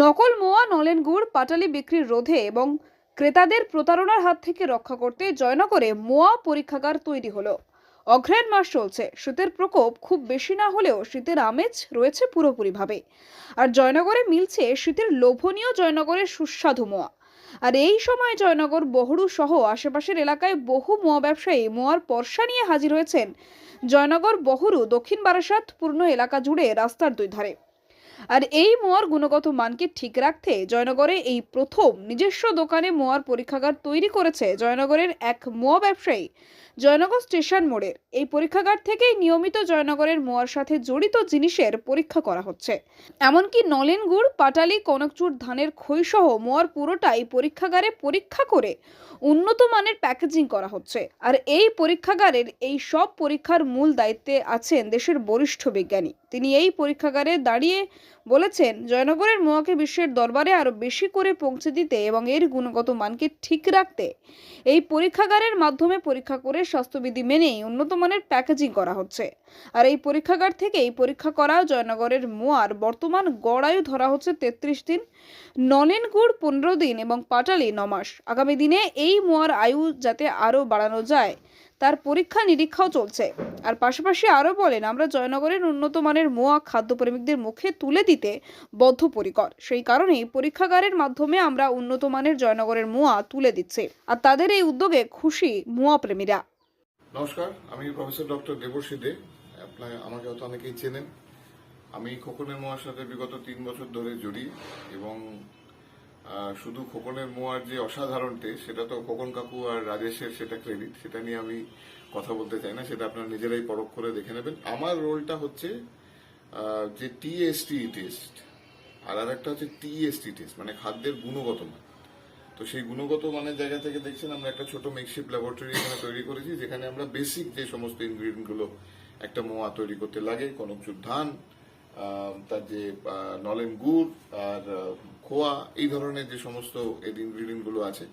নকল মোয়া, নলেন গুড়, পাটালি বিক্রির রোধে এবং ক্রেতাদের প্রতারণার হাত থেকে রক্ষা করতে জয়নগরে মোয়া পরীক্ষাগার তৈরি হলো। অঘ্রায়ণ মাস চলছে। শীতের প্রকোপ খুব বেশি না হলেও শীতের আমেজ রয়েছে পুরোপুরিভাবে। আর জয়নগরে মিলছে শীতের লোভনীয় জয়নগরের সুস্বাদু মোয়া। আর এই সময় জয়নগর, বহরু সহ আশেপাশের এলাকায় বহু মোয়া ব্যবসায়ী মোয়ার পর্সা নিয়ে হাজির হয়েছেন জয়নগর, বহরু, দক্ষিণ বারাসাত পূর্ণ এলাকা জুড়ে রাস্তার দুই ধারে। আর এই মোয়ার গুণগত মানকে ঠিক রাখতে জয়নগরে এই প্রথম নিজস্ব দোকানে মোয়ার পরীক্ষাগার তৈরি করেছে জয়নগরের এক মোয়া ব্যবসায়ী, জয়নগর স্টেশন মোড়ের। এই পরীক্ষাগার থেকেই নিয়মিত জয়নগরের মোয়ার সাথে জড়িত জিনিসের পরীক্ষা করা হচ্ছে। এমনকি নলেন গুড়, পাটালি, কনকচুর ধানের খইসহ মোয়ার পুরোটাই পরীক্ষাগারে পরীক্ষা করে উন্নত মানের প্যাকেজিং করা হচ্ছে। আর এই পরীক্ষাগারের এই সব পরীক্ষার মূল দায়িত্বে আছেন দেশের বরিষ্ঠ বিজ্ঞানী। তিনি এই পরীক্ষাগারে দাঁড়িয়ে বলেছেন, জয়নগরের মোয়াকে বিশ্বের দরবারে আরও বেশি করে পৌঁছে দিতে এবং এর গুণগত মানকে ঠিক রাখতে এই পরীক্ষাগারের মাধ্যমে পরীক্ষা করে স্বাস্থ্যবিধি মেনেই উন্নত মানের প্যাকেজিং করা হচ্ছে। আর এই পরীক্ষাগার থেকেই পরীক্ষা করা জয়নগরের মোয়ার বর্তমান গড়ায়ু ধরা হচ্ছে তেত্রিশ দিন, নলেনগুড় পনেরো দিন এবং পাটালি নমাস আগামী দিনে এই মোয়ার আয়ু যাতে আরও বাড়ানো যায় তার পরীক্ষা নিরীক্ষাও চলছে। আর পাশাপাশি আরও বলেন, আমরা জয়নগরের উন্নত মানের মোয়া খাদ্যপ্রেমিকদের মুখে তুলে দিতে বদ্ধপরিকর। সেই কারণেই পরীক্ষাগারের মাধ্যমে আমরা উন্নত মানের জয়নগরের মোয়া তুলে দিচ্ছে। আর তাদের এই উদ্যোগে খুশি মোয়া প্রেমীরা। নমস্কার, আমি প্রফেসর ডক্টর দেবর্ষী দে। আপনার আমাকে হয়তো অনেকেই চেনেন। আমি খোকনের মোয়ার সাথে বিগত তিন বছর ধরে জড়ি এবং শুধু খোকনের মোয়ার যে অসাধারণ টেস্ট সেটা তো খোকন কাকু আর রাজেশের সেটা ক্রেডিট সেটা নিয়ে আমি কথা বলতে চাই না, সেটা আপনারা নিজেরাই পরখ করে দেখে নেবেন। আমার রোলটা হচ্ছে যে টিএসটি টেস্ট আর আর একটা হচ্ছে টিএসটি টেস্ট মানে খাদ্যের গুণগত মান। তো সেই গুণগত মানের জায়গা থেকে দেখছেন, আমরা একটা ছোট মেকশিপ ল্যাবরেটরি এখানে তৈরি করেছি, যেখানে আমরা বেসিক যে সমস্ত ইনগ্রিডিয়েন্টগুলো একটা মোয়া তৈরি করতে লাগে, কনকচুর ধান তার যে নলেন গুড় আর খোয়া, এই ধরনের যে সমস্ত ইনগ্রিডিয়েন্টগুলো আছে,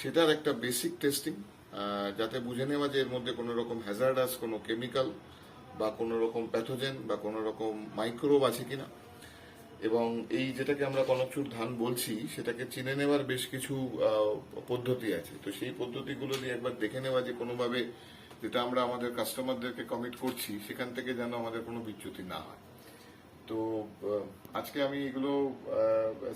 সেটার একটা বেসিক টেস্টিং যাতে বুঝে নেওয়া যে এর মধ্যে কোনো রকম হ্যাজার্ডাস কোনো কেমিক্যাল বা কোনো রকম প্যাথোজেন বা কোনো রকম মাইক্রোব আছে কিনা। এবং এই যেটাকে আমরা কনকচুর ধান বলছি, সেটাকে চিনে নেওয়ার বেশ কিছু পদ্ধতি আছে। তো সেই পদ্ধতিগুলো দিয়ে একবার দেখে নেওয়া যে কোনোভাবে যেটা আমরা আমাদের কাস্টমারদেরকে কমিট করছি, সেখান থেকে যেন আমাদের কোনো বিচ্যুতি না হয়। তো আজকে আমি এগুলো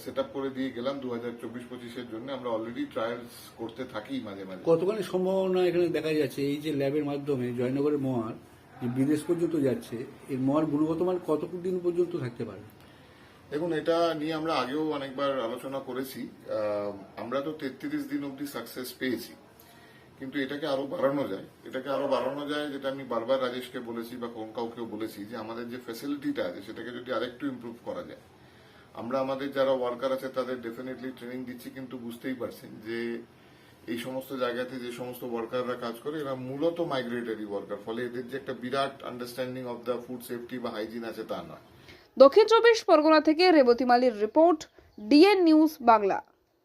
সেট আপ করে দিয়ে গেলাম দু হাজার চব্বিশ পঁচিশের জন্য। আমরা অলরেডি ট্রায়ালস করতে থাকি মাঝে মাঝে। কতখানি সম্ভাবনা এখানে দেখা যাচ্ছে এই যে ল্যাবের মাধ্যমে জয়নগরের মোয়ার যে বিদেশ পর্যন্ত যাচ্ছে এর মহার গুণগত মান কত দিন পর্যন্ত থাকতে পারে? দেখুন এটা নিয়ে আমরা আগেও অনেকবার আলোচনা করেছি। আমরা তো তেত্রিশ দিন অবধি সাকসেস পেয়েছি। কিন্তু এটাকে আরও বাড়ানো যায়। এটাকে আরও বাড়ানো যায়, যেটা আমি বারবার রাজেশকে বলেছি বা কোন কাউকেও বলেছি, যে আমাদের যে ফ্যাসিলিটিটা আছে, সেটাকে যদি আরেকটু ইমপ্রুভ করা যায়। আমরা আমাদের যারা ওয়ার্কার আছে, তাদের ডেফিনেটলি ট্রেনিং দিচ্ছি, কিন্তু বুঝতেই পারছেন যে এই সমস্ত জায়গাতে যে সমস্ত ওয়ার্কাররা কাজ করে, এরা মূলত মাইগ্রেটরি ওয়ার্কার ফলে এদের যে একটা বিরাট understanding of the food safety বা হাইজিন আছে তা নয়। দক্ষিণ চব্বিশ পরগনা থেকে রেবতী মালির রিপোর্ট ডিএন নিউজ বাংলা।